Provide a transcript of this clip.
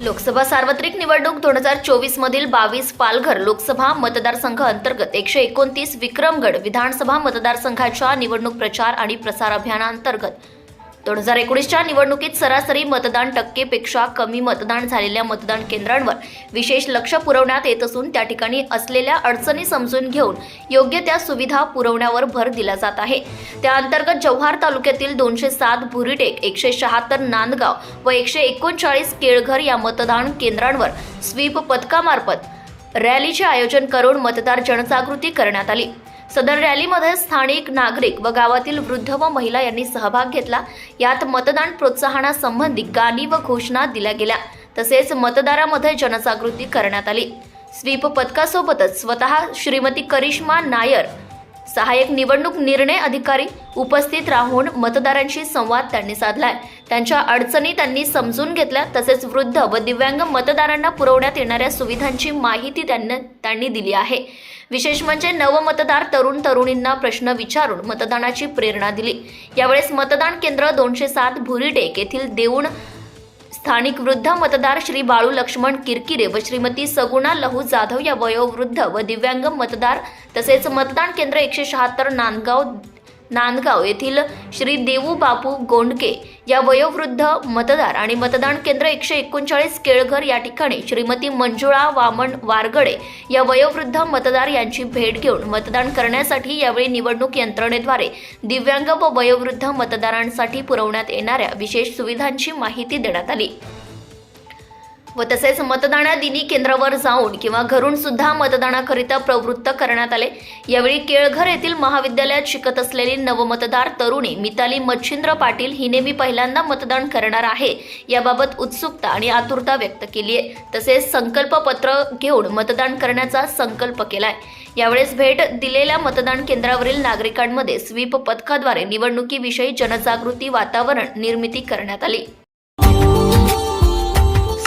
लोकसभा सार्वत्रिक निवडणूक दोन हजार चोवीस मधील बावीस पालघर लोकसभा मतदारसंघ अंतर्गत एकशे एकोणतीस विक्रमगड विधानसभा मतदारसंघाच्या निवडणूक प्रचार आणि प्रसार अभियानांतर्गत दोन हजार एकोणीसच्या निवडणुकीत सरासरी मतदान टक्केपेक्षा कमी मतदान झालेल्या मतदान केंद्रांवर विशेष लक्ष पुरवण्यात येत असून त्या ठिकाणी असलेल्या अडचणी समजून घेऊन योग्य त्या सुविधा पुरवण्यावर भर दिला जात आहे. त्या अंतर्गत जव्हार तालुक्यातील दोनशे सात भुरीटेक एकशे शहात्तर नांदगाव व एकशे एकोणचाळीस केळघर या मतदान केंद्रांवर स्वीप पथकामार्फत रॅलीचे आयोजन करून मतदार जनजागृती करण्यात आली. सदर रॅलीमध्ये स्थानिक नागरिक व गावातील वृद्ध व महिला यांनी सहभाग घेतला. यात मतदान प्रोत्साहनासंबंधी गाणी व घोषणा दिल्या गेल्या. तसेच मतदारामध्ये जनजागृती करण्यात आली. स्वीप पथकासोबतच स्वतः श्रीमती करिश्मा नायर सहाय्यक निवडणूक निर्णय अधिकारी उपस्थित राहून मतदारांशी संवाद त्यांनी साधलाय. त्यांच्या अडचणी त्यांनी समजून घेतल्या तसेच वृद्ध व दिव्यांग मतदारांना पुरवण्यात येणाऱ्या सुविधांची माहिती त्यांना त्यांनी दिली आहे. विशेष म्हणजे नवमतदार तरुण तरुणींना प्रश्न विचारून मतदानाची प्रेरणा दिली. यावेळेस मतदान केंद्र दोनशे सात भुरीटेक येथील देऊण स्थानिक वृद्ध मतदार श्री बाळू लक्ष्मण किरकिरे व श्रीमती सगुणा लहू जाधव या वयोवृद्ध व दिव्यांग मतदार तसेच मतदान केंद्र एकशे शहात्तर नांदगाव नांदगाव येथील श्री देवू बापू गोंडके या वयोवृद्ध मतदार आणि मतदान केंद्र एकशे एकोणचाळीस केळघर या ठिकाणी श्रीमती मंजुळा वामन वारगडे या वयोवृद्ध मतदार यांची भेट घेऊन मतदान करण्यासाठी यावेळी निवडणूक यंत्रणेद्वारे दिव्यांग व वयोवृद्ध मतदारांसाठी पुरवण्यात येणाऱ्या विशेष सुविधांची माहिती देण्यात आली. व तसेच मतदानादिनी केंद्रावर जाऊन किंवा घरून सुद्धा मतदानाकरिता प्रवृत्त करण्यात आले. यावेळी केळघर येथील महाविद्यालयात शिकत असलेली नवमतदार तरुणी मिताली मच्छिंद्र पाटील हिने मी पहिल्यांदा मतदान करणार आहे याबाबत उत्सुकता आणि आतुरता व्यक्त केली आहे तसेच संकल्पपत्र घेऊन मतदान करण्याचा संकल्प केलाय. यावेळेस भेट दिलेल्या मतदान केंद्रावरील नागरिकांमध्ये स्वीप पथकाद्वारे निवडणुकीविषयी जनजागृती वातावरण निर्मिती करण्यात आली.